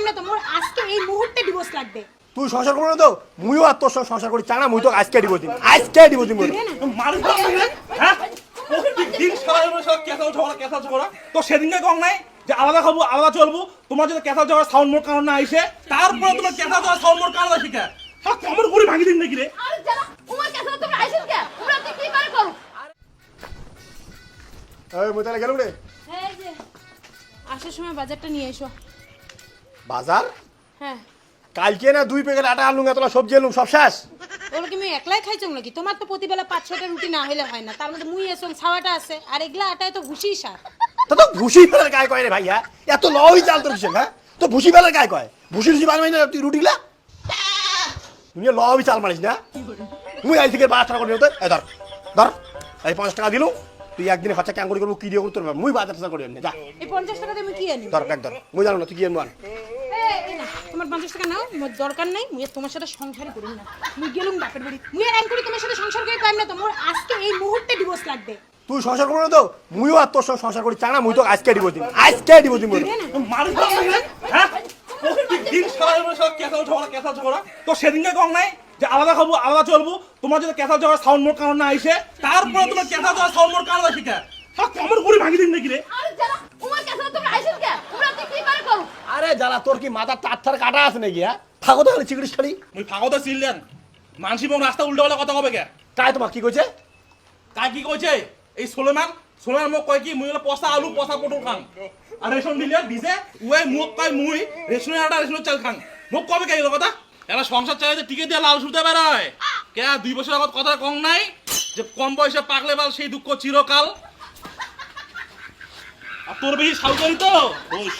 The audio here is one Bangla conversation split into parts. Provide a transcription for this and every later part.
পাইম না তো মোর আজকে এই মুহূর্তে ডিভোর্স লাগবে। তুই সংসার করব না তো? মুইও আর তোর সঙ্গে সংসার করি। চানা মুই তো আজকে দিব দিন আজকে দিব দিন মানুষ হ্যাঁ? দিন সারা জীবন সারা কেঁচা ঝগড়া কেঁচা ঝগড়া। তো সেদিনকে কম নাই যে আলাদা খাব আলাদা চলবো। তোমার যদি কেঁচা ঝগড়া সাউন্ড মোর কারণ না আইসে তারপরে তোমার কেঁচা ঝগড়া সাউন্ড মোর কারণ শিখা হ্যাঁ কমর করে ভাঙি দিন নাকি রে? আর যারা তোমার কাছে তোমরা আইছেন কে? তোমরা তো কি পারে করো? এই মুই তাহলে গেলাম রে। এই যে আসার সময় বাজারটা নিয়ে এসো। বাজার? হ্যাঁ। কালকে না দুই প্যাকেট আটা আনলুম এতলা সবজি আনলুম সব শেষ? ওগুলো কি আমি একলাই খাইছো নাকি? তোমার তো প্রতিবেলা পাঁচ ছটা রুটি না হলে হয় না। তার মধ্যে মুই এসো ছাওয়াটা আছে আর এগুলা আটায় তো ভুসি সার তো তো ভুসি ফেলার গায়ে কয় রে ভাইয়া? এত লই চাল তোর হ্যাঁ? তো ভুসি ফেলার গায়ে কয়? ভুসি টুসি বানাই না তুই রুটিগুলা? তুমি লই চাল মারিস না? মুই আই থেকে করে নিতে এই ধর ধর এই পঞ্চাশ টাকা দিলু তুই একদিনে খরচা ক্যাং করে করব কি দিয়ে করতে পারব মুই বাজার টাজার করে যা। এই পঞ্চাশ টাকা দিয়ে আমি কি আনি? ব্যাগ ধর মুই জানো না তুই কি আনব আন। এই, এই না, তোমার পঞ্চাশ টাকা নাও মোর দরকার নাই মুই তোমার সাথে সংসারই করি না। মুই গেলুম বাপের বাড়ি। মুই আর করি তোমার সাথে সংসার করে পাইম না তো মোর আজকে এই মুহূর্তে ডিভোর্স লাগবে। তুই সংসার করব না তো মুইও আর তোর সঙ্গে সংসার করি চানা মুই তো আজকে দিব। দিন আজকে দিব। দিন মানুষ হ্যাঁ? দিন সারা সারা কেঁচা ঝগড়া কেঁচা ঝগড়া তো সেদিনকে কম নাই? যে আলাদা খাব আলাদা চলবো। তোমার যদি কেঁচা ঝগড়া সাউন্ড মোর কারণ না আইসে তারপরে তোমার কেঁচা ঝগড়া সাউন্ড মোর কারণ শিখা হ্যাঁ কমর করে ভাঙি দিন নাকি রে? আর যারা তো তোর কি মাথার তার থার কাটা আছে নাকি হ্যাঁ? থাকো তো চিকিৎসা খালি মুই ফাগতে চিনলেন মানসি এবং রাস্তা উল্টো পাল্টা কথা কবে কে? কায় তোমার কি কইছে? কাই কি কইছে? এই সোলেমান সোলেমান মোক কয় কি মুই হলে পচা আলু পচা পটল খাং আর রেশন দিলে দিছে উয়ে মোক কয় মুই রেশনে আটা রেশনের চাল খাং মোক কবে কে কথা? এরা সংসার চালাইতে টিকে দিয়ে লাল সুতে বেরোয় কে দুই বছর আগত কথা কম নাই যে কম বয়সে পাকলে বাল সেই দুঃখ চিরকাল? আর তোর বেশি সাউকারি তো? হোস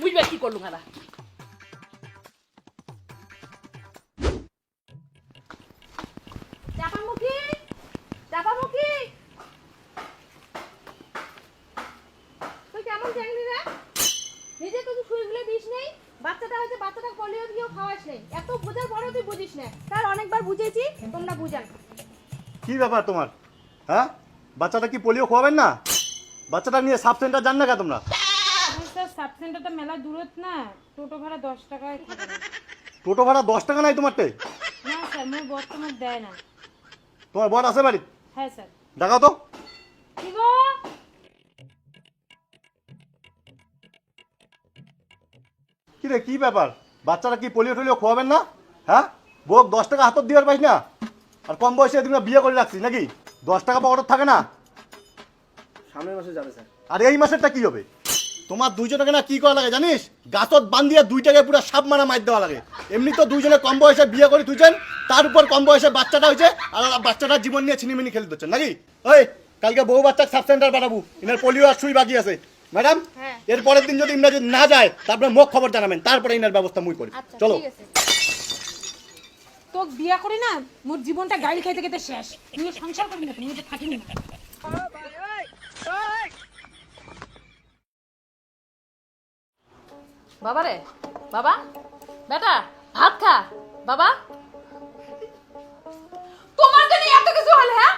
বুঝবে কি করলু খালা। চাপামুখী চাপামুখী। তুই কেমন চ্যাংলি রে নিজে তো তুই শুয়ে গুলে দিস নেই বাচ্চাটা হয়েছে বাচ্চাটা পলিও দিয়েও খাওয়াস নেই। এত বোঝার পরেও তুই বুঝিস না। তার অনেকবার বুঝেছি তোমরা বুঝান কি ব্যাপার তোমার? হ্যাঁ? বাচ্চাটা কি পোলিও খোয়াবেন না? বাচ্চাটা নিয়ে সাব সেন্টার যান না কে তোমরা? স্যার সাব সেন্টারটা মেলা দূরত না। টোটো ভাড়া দশ টাকায় টোটো ভাড়া দশ টাকা নাই তোমারতে? না স্যার মোর বর্তমান দেয় না। তোমার বর আছে বাড়ি হ্যাঁ স্যার দেখাও তো। কি রে কি ব্যাপার? বাচ্চারা কি পোলিও টোলিও খোয়াবেন না? হ্যাঁ? বোক দশ টাকা হাতত দিবার পাইস না? আর কম বয়সে তুমি বিয়ে করে রাখছিস নাকি? দশ টাকা পকেটত থাকে না? সামনের মাসে যাবে স্যার। আর এই মাসেরটা কি হবে? তোমার দুইজনকে না কি করা লাগে জানিস? গাছত বান্ধিয়ে দুইটাকে পুরো সাপ মারা মার দেওয়া লাগে। এমনি তো দুইজনে কম বয়সে বিয়ে করে তুইছেন তার উপর কম বয়সে বাচ্চাটা হয়েছে আর বাচ্চাটা জীবন নিয়ে ছিনিমিনি খেলে দিচ্ছেন নাকি? ওই কালকে বউ বাচ্চা সাব সেন্টার পাঠাবো এনার পোলিও আর সুই বাকি আছে। ম্যাডাম হ্যাঁ। এর পরের দিন যদি ইমরা যদি না যায় তারপরে মুখ খবর জানাবেন। তারপরে ইনার ব্যবস্থা মুই করি। আচ্ছা চলো। তোক বিয়া করি না মোর জীবনটা গাড়ি খাইতে খাইতে শেষ। তুমি সংসার করি না তুমি তো থাকিনি না। বাবা রে বাবা বেটা ভাত খা বাবা। তোমার জন্য এত কিছু হলে হ্যাঁ?